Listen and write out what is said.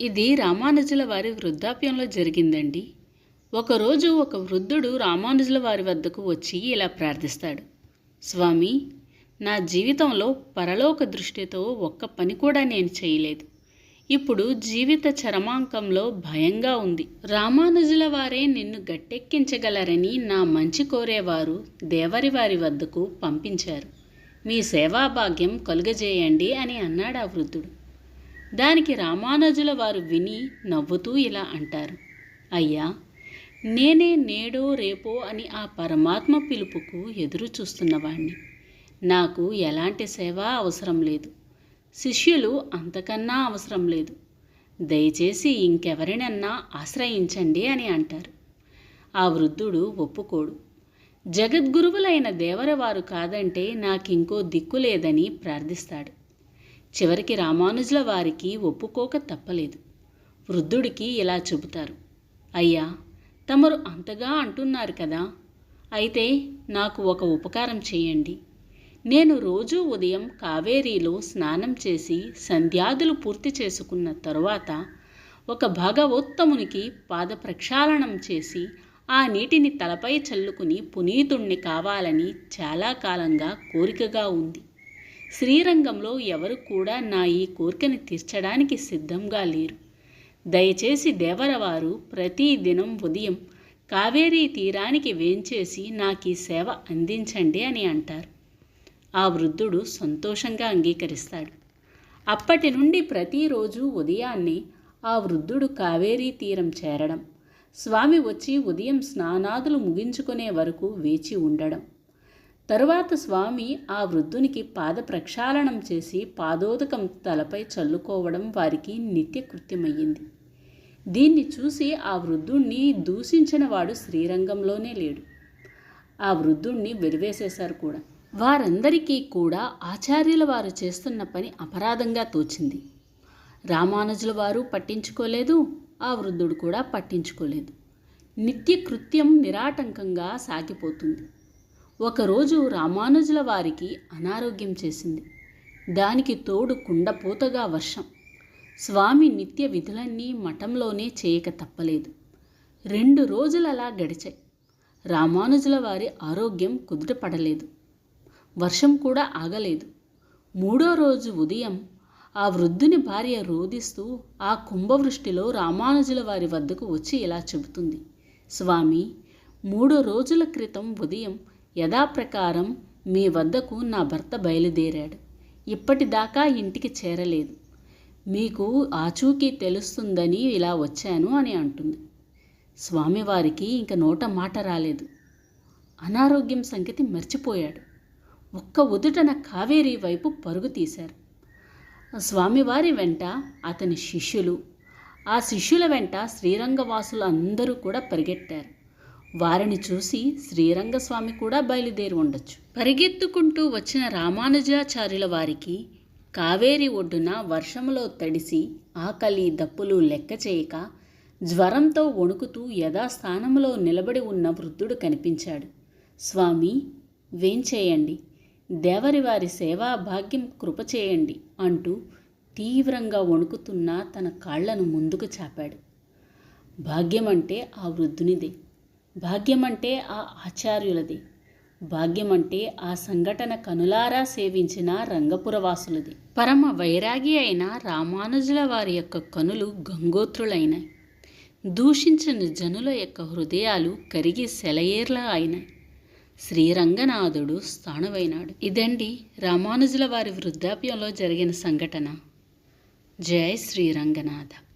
ఇది రామానుజుల వారి వృద్ధాప్యంలో జరిగిందండి. ఒకరోజు ఒక వృద్ధుడు రామానుజుల వారి వద్దకు వచ్చి ఇలా ప్రార్థిస్తాడు. స్వామి నా జీవితంలో పరలోక దృష్టితో ఒక్క పని కూడా నేను చేయలేదు. ఇప్పుడు జీవిత చరమాంకంలో భయంగా ఉంది. రామానుజుల వారే నిన్ను గట్టెక్కించగలరని నా మంచి కోరేవారు దేవరి వారి వద్దకు పంపించారు. మీ సేవాభాగ్యం కలుగజేయండి అని అన్నాడు ఆ వృద్ధుడు. దానికి రామానుజుల వారు విని నవ్వుతూ ఇలా అంటారు. అయ్యా నేనే నేడో రేపో అని ఆ పరమాత్మ పిలుపుకు ఎదురు చూస్తున్నవాణ్ణి నాకు ఎలాంటి సేవ అవసరం లేదు. శిష్యులు అంతకన్నా అవసరం లేదు. దయచేసి ఇంకెవరినన్నా ఆశ్రయించండి అని అంటారు. ఆ వృద్ధుడు ఒప్పుకోడు. జగద్గురువులైన దేవరవారు కాదంటే నాకింకో దిక్కు లేదని ప్రార్థిస్తాడు. చివరికి రామానుజుల వారికి ఒప్పుకోక తప్పలేదు. వృద్ధుడికి ఇలా చెబుతారు. అయ్యా తమరు అంతగా అంటున్నారు కదా. అయితే నాకు ఒక ఉపకారం చేయండి. నేను రోజూ ఉదయం కావేరీలో స్నానం చేసి సంధ్యాదులు పూర్తి చేసుకున్న తరువాత ఒక భగవోత్తమునికి పాద ప్రక్షాళనం చేసి ఆ నీటిని తలపై చల్లుకుని పునీతుణ్ణి కావాలని చాలా కాలంగా కోరికగా ఉంది. శ్రీరంగంలో ఎవరు కూడా నా ఈ కోరికని తీర్చడానికి సిద్ధంగా లేరు. దయచేసి దేవరవారు ప్రతిదినం ఉదయం కావేరీ తీరానికి వేంచేసి నాకు ఈ సేవ అందించండి అని అంటారు. ఆ వృద్ధుడు సంతోషంగా అంగీకరిస్తాడు. అప్పటి నుండి ప్రతిరోజు ఉదయాన్నే ఆ వృద్ధుడు కావేరీ తీరం చేరడం స్వామి వచ్చి ఉదయం స్నానాదులు ముగించుకునే వరకు వేచి ఉండడం తరువాత స్వామి ఆ వృద్ధునికి పాద ప్రక్షాళనం చేసి పాదోదకం తలపై చల్లుకోవడం వారికి నిత్యకృత్యమయ్యింది. దీన్ని చూసి ఆ వృద్ధుణ్ణి దూషించిన వాడు శ్రీరంగంలోనే లేడు. ఆ వృద్ధుణ్ణి వెలివేసేశారు కూడా. వారందరికీ కూడా ఆచార్యుల వారు చేస్తున్న పని అపరాధంగా తోచింది. రామానుజుల వారు పట్టించుకోలేదు ఆ వృద్ధుడు కూడా పట్టించుకోలేదు. నిత్య కృత్యం నిరాటంకంగా సాగిపోతుంది. ఒకరోజు రామానుజుల వారికి అనారోగ్యం చేసింది. దానికి తోడు కుండపోతగా వర్షం. స్వామి నిత్య విధులన్నీ మఠంలోనే చేయక తప్పలేదు. రెండు రోజులలా గడిచాయి. రామానుజుల వారి ఆరోగ్యం కుదుటపడలేదు. వర్షం కూడా ఆగలేదు. మూడో రోజు ఉదయం ఆ వృద్ధుని భార్య రోదిస్తూ ఆ కుంభవృష్టిలో రామానుజుల వారి వద్దకు వచ్చి ఇలా చెబుతుంది. స్వామి మూడు రోజుల క్రితం ఉదయం యథాప్రకారం మీ వద్దకు నా భర్త బయలుదేరాడు. ఇప్పటిదాకా ఇంటికి చేరలేదు. మీకు ఆచూకీ తెలుస్తుందని ఇలా వచ్చాను అని అంటుంది. స్వామివారికి ఇంక నోట మాట రాలేదు. అనారోగ్యం సంగతి మర్చిపోయాడు. ఒక్క ఉదుటన కావేరీ వైపు పరుగు తీశారు. స్వామివారి వెంట అతని శిష్యులు ఆ శిష్యుల వెంట శ్రీరంగవాసులు అందరూ కూడా పరిగెట్టారు. వారిని చూసి శ్రీరంగస్వామి కూడా బయలుదేరి ఉండొచ్చు. పరిగెత్తుకుంటూ వచ్చిన రామానుజాచార్యుల వారికి కావేరి ఒడ్డున వర్షంలో తడిసి ఆకలి దప్పులు లెక్క చేయక జ్వరంతో వణుకుతూ యథాస్థానంలో నిలబడి ఉన్న వృద్ధుడు కనిపించాడు. స్వామి వేంచేయండి దేవరి వారి సేవా భాగ్యం కృప చేయండి అంటూ తీవ్రంగా వణుకుతున్న తన కాళ్ళను ముందుకు చాపాడు. భాగ్యమంటే ఆ వృద్ధునిదే. భాగ్యమంటే ఆ ఆచార్యులది. భాగ్యమంటే ఆ సంఘటన కనులారా సేవించిన రంగపురవాసులది. పరమ వైరాగి అయిన రామానుజుల వారి యొక్క కనులు గంగోత్రులైనాయి దూషించిన జనుల యొక్క హృదయాలు కరిగి సెలయేర్ల అయినాయి శ్రీరంగనాథుడు స్థానమైనాడు ఇదండి రామానుజుల వారి వృద్ధాప్యంలో జరిగిన సంఘటన. జై శ్రీరంగనాథ.